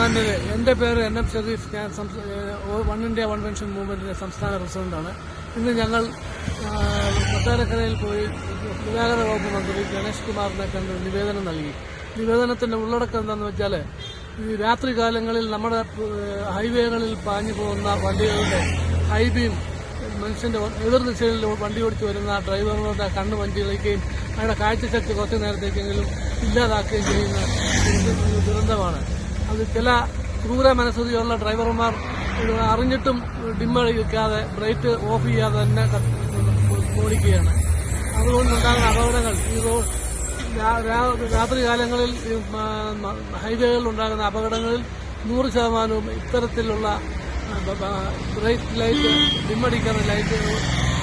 ബഹുമാന്യരെ എന്റെ പേര് N M Sharif ഞാൻ വൺ ഇന്ത്യ വൺ പെൻഷൻ മൂവ്മെന്റിന്റെ സംസ്ഥാന പ്രസിഡന്റാണ് ഇന്ന് ഞങ്ങൾ കൊട്ടാരക്കരയിൽ പോയി ഗതാഗത വകുപ്പ് മന്ത്രി ഗണേഷ് കുമാറിനെ കണ്ട് നിവേദനം നൽകി. നിവേദനത്തിന്റെ ഉള്ളടക്കം എന്താണെന്ന് വെച്ചാൽ ഈ രാത്രികാലങ്ങളിൽ നമ്മുടെ ഹൈവേകളിൽ പാഞ്ഞു പോകുന്ന വണ്ടികളുടെ ഹൈബീം മനുഷ്യന്റെ എതിർ ദിശയിൽ വണ്ടി ഓടിച്ചു വരുന്ന ഡ്രൈവറുകളുടെ കണ്ണ് വഞ്ചികളിക്കുകയും അയാളുടെ കാഴ്ചശക്തി കുറച്ചു നേരത്തേക്കെങ്കിലും ഇല്ലാതാക്കുകയും ചെയ്യുന്ന ദുരന്തമാണ്. അത് ചില ക്രൂര മനസ്സുതിയുള്ള ഡ്രൈവർമാർ അറിഞ്ഞിട്ടും ഡിമ്മടിക്കാതെ ബ്രേക്ക് ഓഫ് ചെയ്യാതെ തന്നെ ഓടിക്കുകയാണ് അതുകൊണ്ടുണ്ടാകുന്ന അപകടങ്ങൾ ഈ റോഡ് രാ- രാ- രാത്രി കാലങ്ങളിൽ ഈ മ- മ- ഹൈവേകളിൽ ഉണ്ടാകുന്ന അപകടങ്ങളിൽ നൂറ് ശതമാനവും ഇത്തരത്തിലുള്ള ബ്രേക്ക് ലൈറ്റ് ഡിമ്മടിക്കാതെ ലൈറ്റുകൾ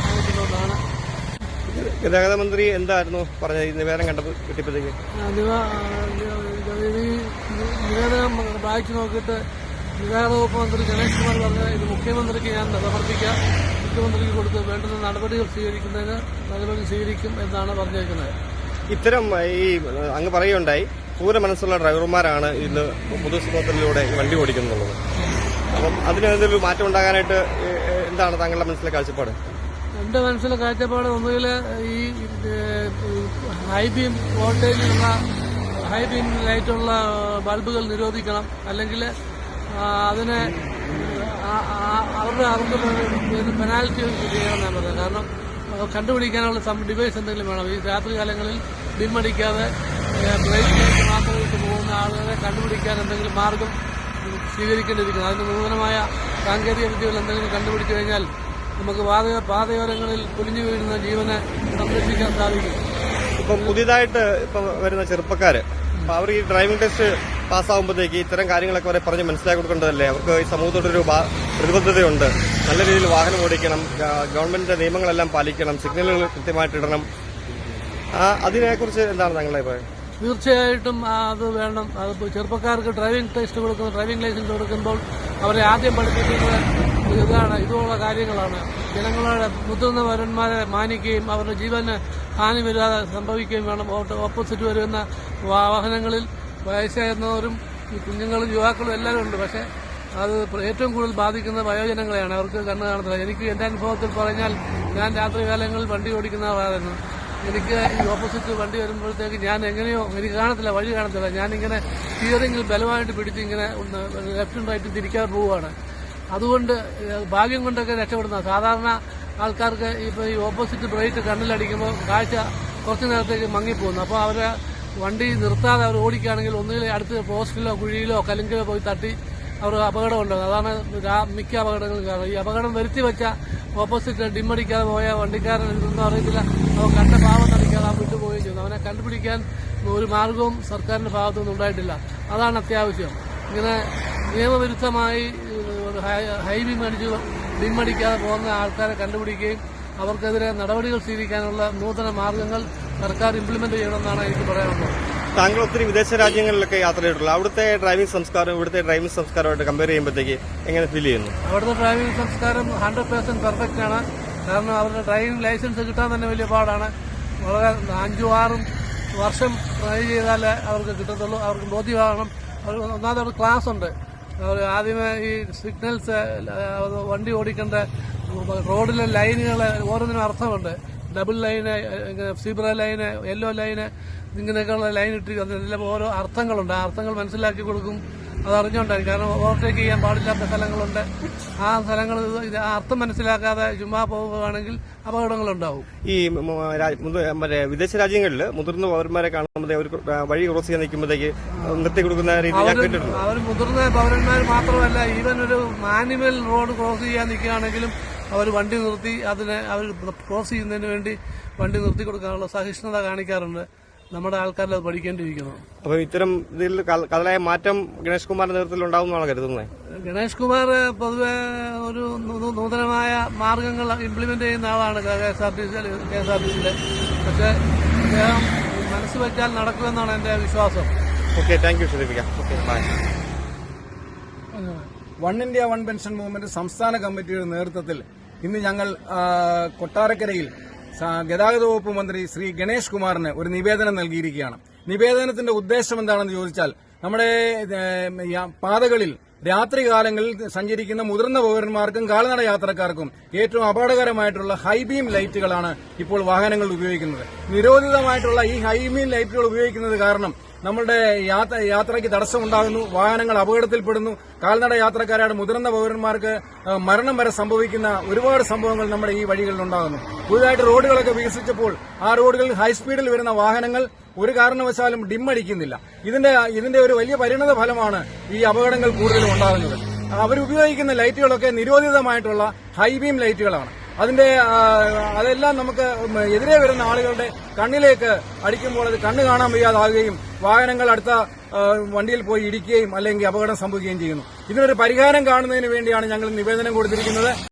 ആയിട്ടുള്ളതാണ് ഗതാഗത മന്ത്രി എന്തായിരുന്നു പറഞ്ഞത്? ഈ നിവേദനം കണ്ടപ്പോൾ കിട്ടിയപ്പോഴത്തേക്ക്. നിവേദനം വായിച്ചു നോക്കിയിട്ട് ഗതാഗത വകുപ്പ് മന്ത്രി ഗണേഷ് കുമാർ പറഞ്ഞ ഇത് മുഖ്യമന്ത്രിക്ക് ഞാൻ സമർപ്പിക്കാം മുഖ്യമന്ത്രിക്ക് കൊടുത്ത് വേണ്ടുന്ന നടപടികൾ സ്വീകരിക്കുന്നതിന് നടപടി സ്വീകരിക്കും എന്നാണ് പറഞ്ഞേക്കുന്നത്. ഇത്തരം ഈ അങ്ങ് പറയുകയുണ്ടായി പൂര മനസ്സുള്ള ഡ്രൈവർമാരാണ് ഇന്ന് പൊതുസമൂഹത്തിലൂടെ വണ്ടി ഓടിക്കുന്നുള്ളത് അപ്പം അതിന് എന്തെങ്കിലും മാറ്റം ഉണ്ടാകാനായിട്ട് എന്താണ് താങ്കളുടെ മനസ്സിലെ കാഴ്ചപ്പാട്? എന്റെ മനസ്സിലെ കാഴ്ചപ്പാട് ഒന്നുകിൽ ഈ ഹൈ ബീം വോൾട്ടേജിലുള്ള ഹൈ ബീം ലൈറ്റുള്ള ബൾബുകൾ നിരോധിക്കണം. അല്ലെങ്കിൽ അതിനെ അവരുടെ അവർക്ക് പെനാൽറ്റി ചെയ്യണം ഞാൻ കാരണം കണ്ടുപിടിക്കാനുള്ള ഡിവൈസ് എന്തെങ്കിലും വേണം. ഈ രാത്രി കാലങ്ങളിൽ ഡിമ്മടിക്കാതെ ബ്രേക്ക് ലൈറ്റ് മാത്രം പോകുന്ന ആളുകളെ കണ്ടുപിടിക്കാൻ എന്തെങ്കിലും മാർഗം സ്വീകരിക്കേണ്ടിയിരിക്കുന്നു. അതിന് നൂതനമായ സാങ്കേതിക വിദ്യകൾ എന്തെങ്കിലും കണ്ടുപിടിച്ചു കഴിഞ്ഞാൽ നമുക്ക് പാത പാതയോരങ്ങളിൽ പൊലിഞ്ഞു വീഴുന്ന ജീവനെ സംരക്ഷിക്കാൻ സാധിക്കും. ഇപ്പം പുതിയതായിട്ട് ഇപ്പം വരുന്ന ചെറുപ്പക്കാര് അവർ ഈ ഡ്രൈവിംഗ് ടെസ്റ്റ് പാസ്സാകുമ്പോഴത്തേക്ക് ഇത്തരം കാര്യങ്ങളൊക്കെ അവരെ പറഞ്ഞ് മനസ്സിലാക്കി കൊടുക്കേണ്ടതല്ലേ? അവർക്ക് ഈ സമൂഹത്തോടൊരു പ്രതിബദ്ധതയുണ്ട്. നല്ല രീതിയിൽ വാഹനം ഓടിക്കണം ഗവൺമെന്റിന്റെ നിയമങ്ങളെല്ലാം പാലിക്കണം സിഗ്നലുകൾ കൃത്യമായിട്ട് ഇടണം. അതിനെക്കുറിച്ച് എന്താണ് താങ്കളുടെ അഭിപ്രായം? തീർച്ചയായിട്ടും അത് വേണം. അത് ചെറുപ്പക്കാർക്ക് ഡ്രൈവിംഗ് ടെസ്റ്റ് കൊടുക്കുന്ന ഡ്രൈവിംഗ് ലൈസൻസ് കൊടുക്കുമ്പോൾ അവരെ ആദ്യം പഠിപ്പിക്കുന്നത് ഇതാണ് ഇതുപോലുള്ള കാര്യങ്ങളാണ്. ജനങ്ങളുടെ മുതിർന്ന പൗരന്മാരെ മാനിക്കുകയും അവരുടെ ജീവന് ഹാനി വരാതെ സംഭവിക്കുകയും വേണം. ഓപ്പോസിറ്റ് വരുന്ന വാഹനങ്ങളിൽ വയസ്സായിരുന്നവരും കുഞ്ഞുങ്ങളും യുവാക്കളും എല്ലാവരും ഉണ്ട്. പക്ഷേ അത് ഏറ്റവും കൂടുതൽ ബാധിക്കുന്ന വയോജനങ്ങളെയാണ്. അവർക്ക് കണ്ണ് കാണത്തില്ല. എനിക്ക് എന്റെ അനുഭവത്തിൽ പറഞ്ഞാൽ ഞാൻ രാത്രി കാലങ്ങളിൽ വണ്ടി ഓടിക്കുന്ന ആളായിരുന്നു എനിക്ക് ഈ ഓപ്പോസിറ്റ് വണ്ടി വരുമ്പോഴത്തേക്ക് ഞാൻ എങ്ങനെയോ എനിക്ക് കാണത്തില്ല വഴി കാണത്തില്ല. ഞാനിങ്ങനെ സ്റ്റിയറിംഗിൽ ബലമായിട്ട് പിടിച്ച് ഇങ്ങനെ ലെഫ്റ്റും റൈറ്റും തിരിക്കാതെ പോവുകയാണ്. അതുകൊണ്ട് ഭാഗ്യം കൊണ്ടൊക്കെ രക്ഷപ്പെടുന്ന സാധാരണ ആൾക്കാർക്ക് ഇപ്പോൾ ഈ ഓപ്പോസിറ്റ് ബ്രേക്ക് കണ്ണിലടിക്കുമ്പോൾ കാഴ്ച കുറച്ച് നേരത്തേക്ക് മങ്ങിപ്പോകുന്നു. അപ്പോൾ അവരെ വണ്ടി നിർത്താതെ അവർ ഓടിക്കുകയാണെങ്കിൽ ഒന്നുകിൽ അടുത്ത് പോസ്റ്റിലോ കുഴിയിലോ കലുങ്കിലോ പോയി തട്ടി അവർ അപകടം ഉണ്ടാകും. അതാണ് മിക്ക അപകടങ്ങളും കാരണം. ഈ അപകടം വരുത്തി വെച്ച ഓപ്പോസിറ്റ് ഡിമ്മടിക്കാതെ പോയ വണ്ടിക്കാരൻ ഇതൊന്നും അറിയത്തില്ല. അവൻ കണ്ട പാവം നടിക്കാതെ ആ വിട്ടുപോവുകയും ചെയ്യുന്നു അവനെ കണ്ടുപിടിക്കാൻ ഒരു മാർഗവും സർക്കാരിന്റെ ഭാഗത്തുനിന്ന് ഉണ്ടായിട്ടില്ല. അതാണ് അത്യാവശ്യം. ഇങ്ങനെ നിയമവിരുദ്ധമായി ഹൈവി മേടിച്ച് ബീമടിക്കാതെ പോകുന്ന ആൾക്കാരെ കണ്ടുപിടിക്കുകയും അവർക്കെതിരെ നടപടികൾ സ്വീകരിക്കാനുള്ള നൂതന മാർഗങ്ങൾ സർക്കാർ ഇംപ്ലിമെന്റ് ചെയ്യണമെന്നാണ് എനിക്ക് പറയാനുള്ളത്. താങ്കൾ ഒത്തിരി വിദേശ രാജ്യങ്ങളിലൊക്കെ യാത്ര ചെയ്തിട്ടുള്ളൂ അവിടുത്തെ ഡ്രൈവിംഗ് സംസ്കാരം ഇവിടുത്തെ ഡ്രൈവിംഗ് സംസ്കാരമായിട്ട് കമ്പയർ ചെയ്യുമ്പോഴത്തേക്ക് എങ്ങനെ ഫീൽ ചെയ്യുന്നു? അവിടുത്തെ ഡ്രൈവിംഗ് സംസ്കാരം ഹൺഡ്രഡ് പേഴ്സെന്റ് പെർഫെക്റ്റ് ആണ്. കാരണം അവരുടെ ഡ്രൈവിംഗ് ലൈസൻസ് കിട്ടാൻ തന്നെ വലിയ പാടാണ്. വളരെ അഞ്ചും ആറും വർഷം ഡ്രൈവ് ചെയ്താലേ അവർക്ക് കിട്ടത്തുള്ളൂ. അവർക്ക് ബോധ്യമാകണം. ഒന്നാമത് അവിടെ ക്ലാസ് ഉണ്ട്. ആദ്യമേ ഈ സിഗ്നൽസ് വണ്ടി ഓടിക്കേണ്ട റോഡിലെ ലൈനുകൾ ഓരോന്നിനും അർത്ഥമുണ്ട്. Double line zebra line yellow line ഇങ്ങനെയൊക്കെയുള്ള ലൈൻ ഇട്ടിരിക്കുന്നത് എല്ലാം ഓരോ അർത്ഥങ്ങളുണ്ട്. ആ അർത്ഥങ്ങൾ മനസ്സിലാക്കി കൊടുക്കും. അത് അറിഞ്ഞുകൊണ്ടായി കാരണം ഓവർടേക്ക് ചെയ്യാൻ പാടില്ലാത്ത സ്ഥലങ്ങളുണ്ട്. ആ സ്ഥലങ്ങൾ ഇത് അർത്ഥം മനസ്സിലാക്കാതെ ചുമ്മാ പോവുകയാണെങ്കിൽ അപകടങ്ങളുണ്ടാവും. ഈ മറ്റേ വിദേശ രാജ്യങ്ങളിൽ മുതിർന്ന പൗരന്മാരെ കാണുമ്പോൾ അവർ വഴി ക്രോസ് ചെയ്യാൻ നിൽക്കുമ്പോഴത്തേക്ക് നിർത്തി കൊടുക്കുന്ന രീതി ഞാൻ അവർ മുതിർന്ന പൗരന്മാർ മാത്രമല്ല ഈവൻ ഒരു മാനുവൽ റോഡ് ക്രോസ് ചെയ്യാൻ നിൽക്കുകയാണെങ്കിലും അവർ വണ്ടി നിർത്തി അതിനെ അവർ ക്രോസ് ചെയ്യുന്നതിന് വേണ്ടി വണ്ടി നിർത്തി കൊടുക്കാനുള്ള സഹിഷ്ണുത കാണിക്കാറുണ്ട്. നമ്മുടെ ആൾക്കാരിൽ അത് പഠിക്കേണ്ടിയിരിക്കുന്നു. അപ്പൊ ഇത്തരം ഇതിൽ കഥലായ മാറ്റം ഗണേഷ് കുമാറിന്റെ നേതൃത്വത്തിൽ ഉണ്ടാവുമെന്നാണ് കരുതുന്നത്. ഗണേഷ് കുമാർ പൊതുവെ ഒരു നൂതനമായ മാർഗങ്ങൾ ഇംപ്ലിമെന്റ് ചെയ്യുന്ന ആളാണ് K S R T C K S R T സിയിലെ. പക്ഷേ അദ്ദേഹം മനസ്സ് വെച്ചാൽ നടക്കുമെന്നാണ് എന്റെ വിശ്വാസം. Okay thank you ഷെരീഫിക്ക okay bye one India one pension movement സംസ്ഥാന കമ്മിറ്റിയുടെ നേതൃത്വത്തിൽ ഇന്ന് ഞങ്ങൾ കൊട്ടാരക്കരയിൽ ഗതാഗത വകുപ്പ് മന്ത്രി ശ്രീ ഗണേഷ് കുമാറിന് ഒരു നിവേദനം നൽകിയിരിക്കുകയാണ്. നിവേദനത്തിന്റെ ഉദ്ദേശം എന്താണെന്ന് ചോദിച്ചാൽ നമ്മുടെ പാതകളിൽ രാത്രികാലങ്ങളിൽ സഞ്ചരിക്കുന്ന മുതിർന്ന പൌരന്മാർക്കും കാൽനട യാത്രക്കാർക്കും ഏറ്റവും അപകടകരമായിട്ടുള്ള ഹൈബീം ലൈറ്റുകളാണ് ഇപ്പോൾ വാഹനങ്ങൾ ഉപയോഗിക്കുന്നത്. നിരോധിതമായിട്ടുള്ള ഈ ഹൈബീം ലൈറ്റുകൾ ഉപയോഗിക്കുന്നത് കാരണം നമ്മുടെ യാത്ര യാത്രയ്ക്ക് തടസ്സമുണ്ടാകുന്നു വാഹനങ്ങൾ അപകടത്തിൽപ്പെടുന്നു. കാൽനട യാത്രക്കാരായ മുതിർന്ന പൌരന്മാർക്ക് മരണം വരെ സംഭവിക്കുന്ന ഒരുപാട് സംഭവങ്ങൾ നമ്മുടെ ഈ വഴികളിൽ ഉണ്ടാകുന്നു. പുതുതായിട്ട് റോഡുകളൊക്കെ വികസിച്ചപ്പോൾ ആ റോഡുകളിൽ ഹൈസ്പീഡിൽ വരുന്ന വാഹനങ്ങൾ ഒരു കാരണവശാലും ഡിമ്മടിക്കുന്നില്ല ഇതിന്റെ ഇതിന്റെ ഒരു വലിയ പരിണത ഫലമാണ് ഈ അപകടങ്ങൾ കൂടുതലും ഉണ്ടാകുന്നത്. അവരുപയോഗിക്കുന്ന ലൈറ്റുകളൊക്കെ നിരോധിതമായിട്ടുള്ള ഹൈബീം ലൈറ്റുകളാണ്. അതിന്റെ അതെല്ലാം നമുക്ക് എതിരെ വരുന്ന ആളുകളുടെ കണ്ണിലേക്ക് അടിക്കുമ്പോൾ അത് കണ്ണു കാണാൻ വയ്യാതാകുകയും വാഹനങ്ങൾ അടുത്ത വണ്ടിയിൽ പോയി ഇടിക്കുകയും അല്ലെങ്കിൽ അപകടം സംഭവിക്കുകയും ചെയ്യുന്നു. ഇതിനൊരു പരിഹാരം കാണുന്നതിന് വേണ്ടിയാണ് ഞങ്ങൾ നിവേദനം കൊടുത്തിരിക്കുന്നത്.